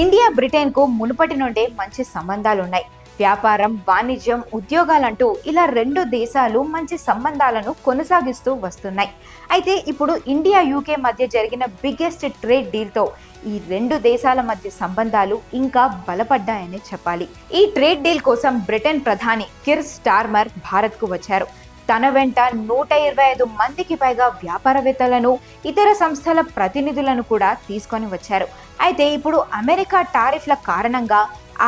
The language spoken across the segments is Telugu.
ఇండియా బ్రిటన్కు మునుపటి నుండే మంచి సంబంధాలున్నాయి. వ్యాపారం వాణిజ్యం ఉద్యోగాలంటూ ఇలా రెండు దేశాలు మంచి సంబంధాలను కొనసాగిస్తూ వస్తున్నాయి. అయితే ఇప్పుడు ఇండియా యూకే మధ్య జరిగిన బిగ్గెస్ట్ ట్రేడ్ డీల్తో ఈ రెండు దేశాల మధ్య సంబంధాలు ఇంకా బలపడ్డాయని చెప్పాలి. ఈ ట్రేడ్ డీల్ కోసం బ్రిటన్ ప్రధాని కిర్ స్టార్మర్ భారత్కు వచ్చారు. తన వెంట నూట ఇరవై ఐదు మందికి పైగా వ్యాపారవేత్తలను ఇతర సంస్థల ప్రతినిధులను కూడా తీసుకొని వచ్చారు. అయితే ఇప్పుడు అమెరికా టారిఫ్ల కారణంగా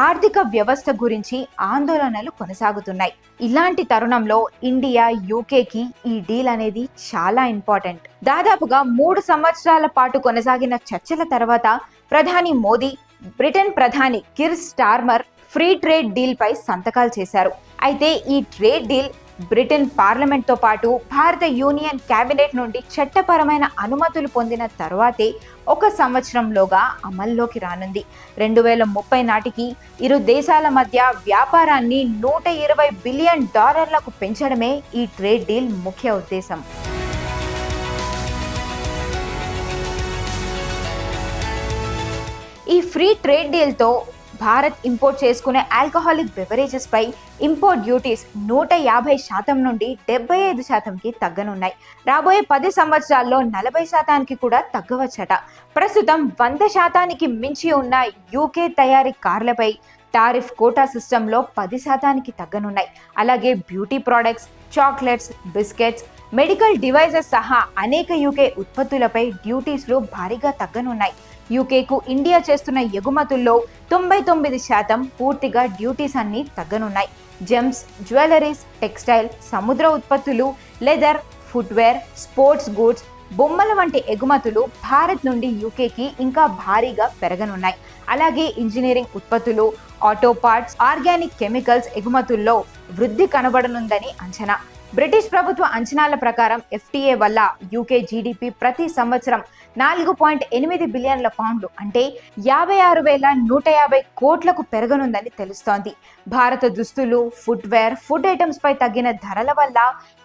ఆర్థిక వ్యవస్థ గురించి ఆందోళనలు కొనసాగుతున్నాయి. ఇలాంటి తరుణంలో ఇండియా యూకేకి ఈ డీల్ అనేది చాలా ఇంపార్టెంట్. దాదాపుగా మూడు సంవత్సరాల పాటు కొనసాగిన చర్చల తర్వాత ప్రధాని మోదీ బ్రిటన్ ప్రధాని Keir Starmer free trade deal పై సంతకాలు చేశారు. అయితే ఈ ట్రేడ్ డీల్ బ్రిటన్ పార్లమెంట్తో పాటు భారత యూనియన్ కేబినెట్ నుండి చట్టపరమైన అనుమతులు పొందిన తర్వాతే ఒక సంవత్సరంలోగా అమల్లోకి రానుంది. రెండు వేల ముప్పై నాటికి ఇరు దేశాల మధ్య వ్యాపారాన్ని నూట ఇరవై బిలియన్ డాలర్లకు పెంచడమే ఈ ట్రేడ్ డీల్ ముఖ్య ఉద్దేశం. ఈ ఫ్రీ ట్రేడ్ డీల్తో భారత్ ఇంపోర్ట్ చేసుకునే ఆల్కహాలిక్ బెవరేజెస్ పై ఇంపోర్ట్ డ్యూటీస్ నూట యాభై శాతం నుండి డెబ్బై ఐదు శాతంకి తగ్గనున్నాయి. రాబోయే పది సంవత్సరాల్లో నలభై శాతానికి కూడా తగ్గవచ్చట. ప్రస్తుతం వంద శాతానికి మించి ఉన్న యూకే తయారీ కార్లపై టారిఫ్ కోటా సిస్టంలో పది శాతానికి తగ్గనున్నాయి. అలాగే beauty products chocolates biscuits medical devices సహా అనేక యూకే ఉత్పత్తులపై డ్యూటీస్లు భారీగా తగ్గనున్నాయి. యూకేకు ఇండియా చేస్తున్న ఎగుమతుల్లో తొంభై తొమ్మిది శాతం పూర్తిగా డ్యూటీస్ అన్ని తగ్గనున్నాయి. జెమ్స్ జ్యువెలరీస్ టెక్స్టైల్ సముద్ర ఉత్పత్తులు లెదర్ ఫుట్వేర్ స్పోర్ట్స్ గూడ్స్ బొమ్మల వంటి ఎగుమతులు భారత్ నుండి యూకేకి ఇంకా భారీగా పెరగనున్నాయి. అలాగే ఇంజనీరింగ్ ఉత్పత్తులు ఆటో పార్ట్స్ ఆర్గానిక్ కెమికల్స్ ఎగుమతుల్లో వృద్ధి కనబడనుందని అంచనా. బ్రిటిష్ ప్రభుత్వ అంచనాల ప్రకారం ఎఫ్టీఏ వల్ల యూకే జీడిపి ప్రతి సంవత్సరం నాలుగు పాయింట్ ఎనిమిది బిలియన్ల పౌండ్లు అంటే యాభై ఆరు వేల నూట యాభై కోట్లకు పెరగనుందని తెలుస్తోంది. భారత దుస్తులు ఫుట్వేర్ ఫుడ్ ఐటమ్స్ పై తగ్గిన ధరల వల్ల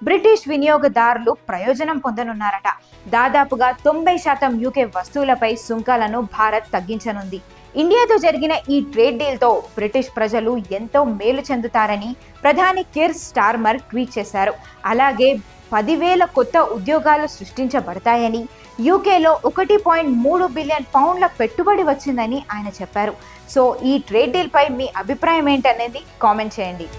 బ్రిటిష్ వినియోగదారులు ప్రయోజనం పొందనున్నారట. దాదాపుగా తొంభై శాతం యూకే వస్తువులపై సుంకాలను భారత్ తగ్గించనుంది. ఇండియాతో జరిగిన ఈ ట్రేడ్ డీల్తో బ్రిటిష్ ప్రజలు ఎంతో మేలు చెందుతారని ప్రధాని కిర్ స్టార్మర్ ట్వీట్ చేశారు అలాగే పదివేల కొత్త ఉద్యోగాలు సృష్టించబడతాయని యూకేలో ఒకటి పాయింట్ మూడు బిలియన్ పౌండ్ల పెట్టుబడి వచ్చిందని ఆయన చెప్పారు సో ఈ ట్రేడ్ డీల్పై మీ అభిప్రాయం ఏంటనేది కామెంట్ చేయండి